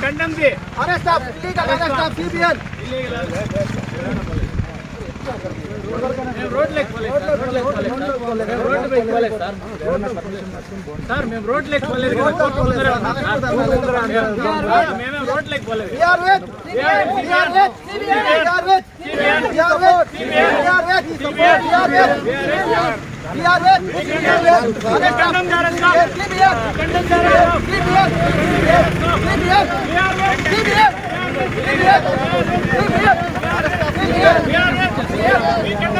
condemn the arrest of illegal arrest of CBN. Illegal arrest. Road like police. Sir మేము రోడ్లు ఎక్కువలేదు మేమేం రోడ్లు ఎక్కువలేదు We are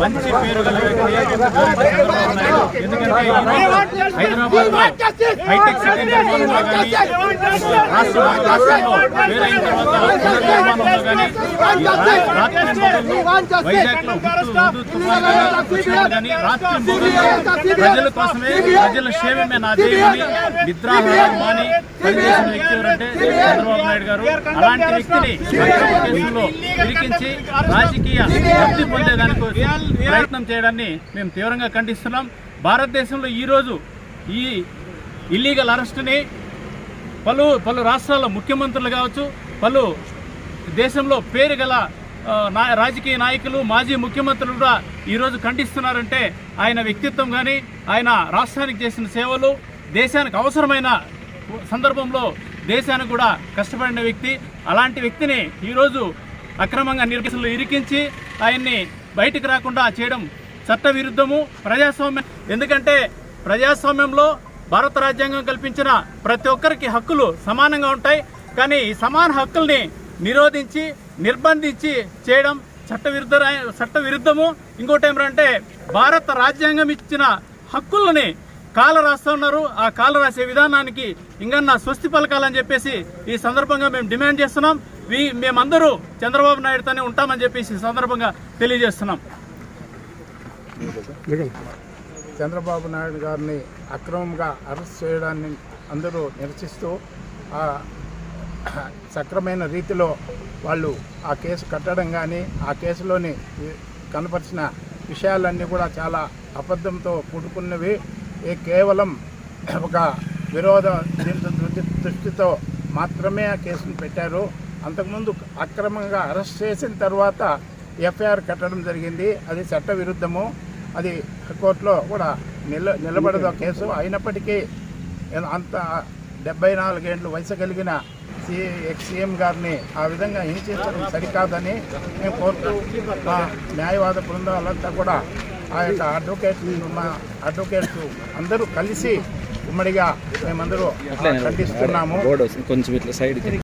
మంచి పేరు గల. ఎందుకంటే హైదరాబాద్ హైటెక్ సిటీ నిర్మాణంలో కానీ రాష్ట్ర రాష్ట్రంలో వేరైన తర్వాత పునర్నిర్మాణంలో కానీ రాత్రి మొదలు ప్రజల కోసమే ప్రజల క్షేమమే నా దేవుని నిద్రాహారం మాని పనిచేసిన వ్యక్తి ఎవరంటే చంద్రబాబు నాయుడు గారు. అలాంటి వ్యక్తిని ఇరికించి రాజకీయ లబ్ధి పొందేదానికి ప్రయత్నం చేయడాన్ని మేము తీవ్రంగా ఖండిస్తున్నాం. భారతదేశంలో ఈరోజు ఈ ఇల్లీగల్ అరెస్ట్ని పలు పలు రాష్ట్రాల ముఖ్యమంత్రులు కావచ్చు పలు దేశంలో పేరు గల రాజకీయ నాయకులు మాజీ ముఖ్యమంత్రులు కూడా ఈరోజు ఖండిస్తున్నారంటే ఆయన వ్యక్తిత్వం కానీ ఆయన రాష్ట్రానికి చేసిన సేవలు దేశానికి అవసరమైన సందర్భంలో దేశానికి కూడా కష్టపడిన వ్యక్తి. అలాంటి వ్యక్తిని ఈరోజు అక్రమంగా నిర్దేశంలో ఇరికించి ఆయన్ని బయటికి రాకుండా చేయడం చట్టవిరుద్ధము ప్రజాస్వామ్యం. ఎందుకంటే ప్రజాస్వామ్యంలో భారత రాజ్యాంగం కల్పించిన ప్రతి ఒక్కరికి హక్కులు సమానంగా ఉంటాయి. కానీ ఈ సమాన హక్కుల్ని నిరోధించి నిర్బంధించి చేయడం చట్టవిరుద్ధ చట్టవిరుద్ధము. ఇంకోటి ఏమిటంటే భారత రాజ్యాంగం ఇచ్చిన హక్కులని కాల రాస్తున్నారు ఆ కాల రాసే విధానానికి ఇంకన్నా స్వస్తి పలకాలని చెప్పేసి ఈ సందర్భంగా మేము డిమాండ్ చేస్తున్నాం. వీ మేమందరూ చంద్రబాబు నాయుడుతోనే ఉంటామని చెప్పేసి ఈ సందర్భంగా తెలియజేస్తున్నాం. చంద్రబాబు నాయుడు గారిని అక్రమంగా అరెస్ట్ చేయడాన్ని అందరూ నిరసిస్తూ సక్రమైన రీతిలో వాళ్ళు ఆ కేసు కట్టడం కానీ ఆ కేసులోని కనపరిచిన విషయాలన్నీ కూడా చాలా అబద్ధంతో కూడుకున్నవి. ఏ కేవలం ఒక విరోధ దృష్టి- దృష్టితో మాత్రమే ఆ కేసును పెట్టారు. అంతకుముందు అక్రమంగా అరెస్ట్ చేసిన తర్వాత ఎఫ్ఐఆర్ కట్టడం జరిగింది. అది చట్టవిరుద్ధము. అది కోర్టులో కూడా నిల నిలబడదు కేసు. అయినప్పటికీ అంత డెబ్బై నాలుగేండ్లు వయసు కలిగిన సీఎం గారిని ఆ విధంగా హింసించడం సరికాదని మేము కోరుతూ మా న్యాయవాద బృందాలంతా కూడా ఆ యొక్క అడ్వకేట్ మా అడ్వకేట్స్ అందరూ కలిసి ఉమ్మడిగా మేమందరూ ఖండిస్తున్నాము. కొంచెం ఇట్లా సైడ్కి.